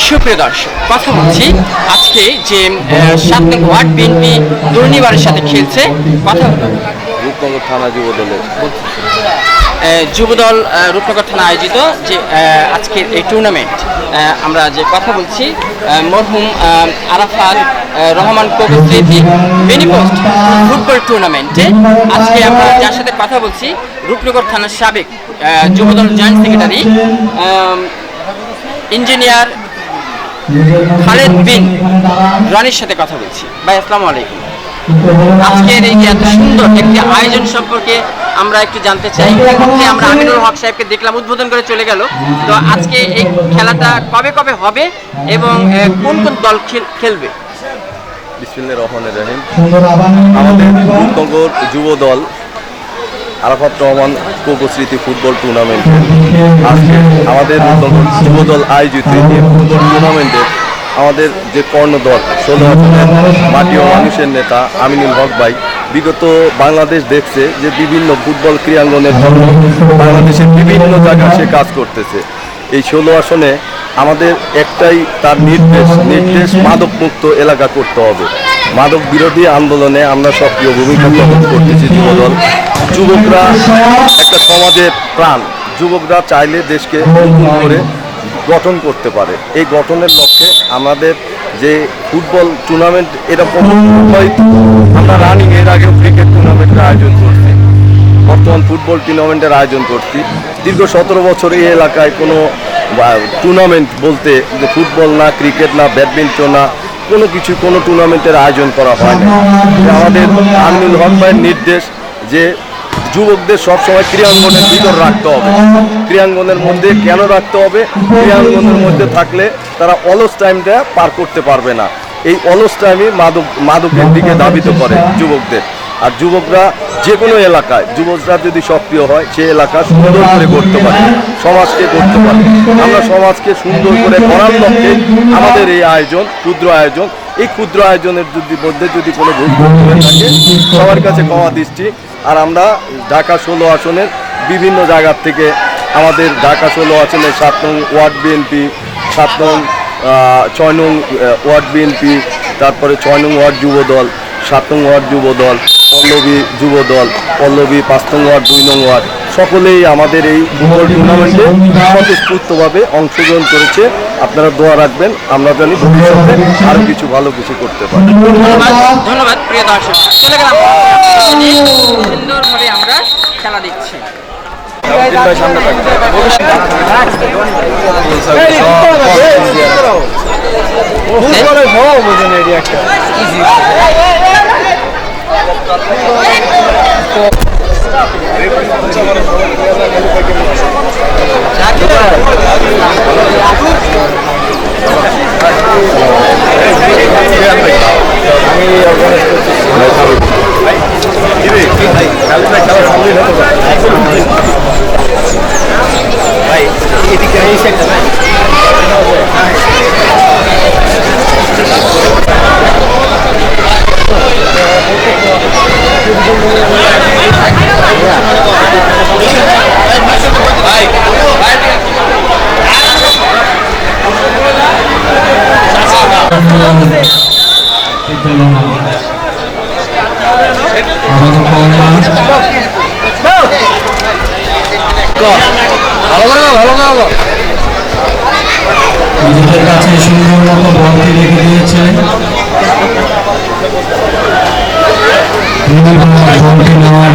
সুপ্রিয় দর্শক কথা বলছি আজকে যে সাত নং ওয়ার্ড বিএনপি দুর্নিবারের সাথে খেলছে কথা রূপনগর থানা যুব দলের আহ, যুবদল রূপনগর থানা আয়োজিত যে আজকের এই টুর্নামেন্ট আমরা যে কথা বলছি মরহুম আহ, আরাফাত রহমান কবি স্মৃতি মিনিপোস্ট ফুটবল টুর্নামেন্টে আজকে আমরা যার সাথে কথা বলছি রূপনগর থানার সাবেক Jubodal joint secretary engineer Khaled Bin রনির সাথে কথা বলছি। ভাই আসসালামু আলাইকুম। আজকের এই যে এত সুন্দর একটি আয়োজন সম্পর্কে আমরা একটু জানতে চাই। যে আমরা আমিনুল হক সাহেবকে দেখলাম উদ্বোধন করে চলে গেল। তো আজকে এই খেলাটা কবে কবে হবে এবং কোন কোন দল খেলবে? বিসমিল্লা রহমানের রহিম। আমাদের যুব দল আরাফাত রহমান কোকস্মৃতি ফুটবল টুর্নামেন্ট। আজকে আমাদের রূপনগর যুব দল আয়োজিত এই ফুটবল টুর্নামেন্টে আমাদের যে কর্ণদল ষোলো আসনের মাটি ও মানুষের নেতা আমিনুল হক ভাই, বিগত বাংলাদেশ দেখছে যে বিভিন্ন ফুটবল ক্রীড়াঙ্গনের জন্য বাংলাদেশের বিভিন্ন জায়গায় সে কাজ করতেছে। এই ষোলো আসনে আমাদের একটাই তার নির্দেশ নির্দেশ মাদক মুক্ত এলাকা করতে হবে। মাদক বিরোধী আন্দোলনে আমরা সক্রিয় ভূমিকা গ্রহণ করতেছি যুবদল। যুবকরা একটা সমাজের প্রাণ। যুবকরা চাইলে দেশকে নতুন করে গঠন করতে পারে। এই গঠনের লক্ষ্যে আমাদের যে ফুটবল টুর্নামেন্ট এরকম আমরা রানিং এর আগে ক্রিকেট টুর্নামেন্টের আয়োজন করছি। বর্তমান ফুটবল টুর্নামেন্টের আয়োজন করছি। দীর্ঘ সতেরো বছর এই এলাকায় কোনো টুর্নামেন্ট বলতে যে ফুটবল না ক্রিকেট না ব্যাডমিন্টন না, কোনো কিছু, কোনো টুর্নামেন্টের আয়োজন করা হয় না। আমাদের আমিনুল হক ভাইয়ের নির্দেশ যে যুবকদের সবসময় ক্রীড়াঙ্গনের ভিতর রাখতে হবে। ক্রীড়াঙ্গনের মধ্যে কেন রাখতে হবে? ক্রীড়াঙ্গনের মধ্যে থাকলে তারা অলস টাইমটা পার করতে পারবে না। এই অলস টাইমে মাদক, মাদকের দিকে ধাবিত করে যুবকদের। আর যুবকরা যে কোনো এলাকায়, যুবকরা যদি সক্রিয় হয়, সে এলাকা সুন্দর করে করতে পারে, সমাজকে করতে পারে। আমরা সমাজকে সুন্দর করে করার লক্ষ্যে আমাদের এই আয়োজন, ক্ষুদ্র আয়োজন, এই ক্ষুদ্র আয়োজনের যদি মধ্যে যদি কোনো ভুল থাকে, সবার কাছে ক্ষমা দৃষ্টি। আর আমরা ঢাকা ষোলো আসনের বিভিন্ন জায়গার থেকে আমাদের ঢাকা ষোলো আসনের সাত নং ওয়ার্ড বিএনপি, সাত নং ছয় নং ওয়ার্ড বিএনপি, তারপরে ছয় নং ওয়ার্ড যুব দল সাত নং ওয়ার্ড যুব দল পল্লবী যুব দল পল্লবী পাঁচ নং ওয়ার্ড দুই নং ওয়ার্ড। সকলেই আমাদের এই ফুটবল টুর্নামেন্টে স্বতঃস্ফূর্তভাবে অংশগ্রহণ করেছে। আপনারা দোয়া রাখবেন আমরা জানি ভবিষ্যতে আরও কিছু ভালো কিছু করতে পারি। ধন্যবাদ ধন্যবাদ প্রিয় দর্শক। চলে গেলাম। সুন্দরভাবে আমরা খেলা দেখছি। ভাই এদিকে এসে একটা ভাই। নিজেদের কাছে সুন্দর মতো বলটি রেখে দিয়েছে বলটি নেওয়ার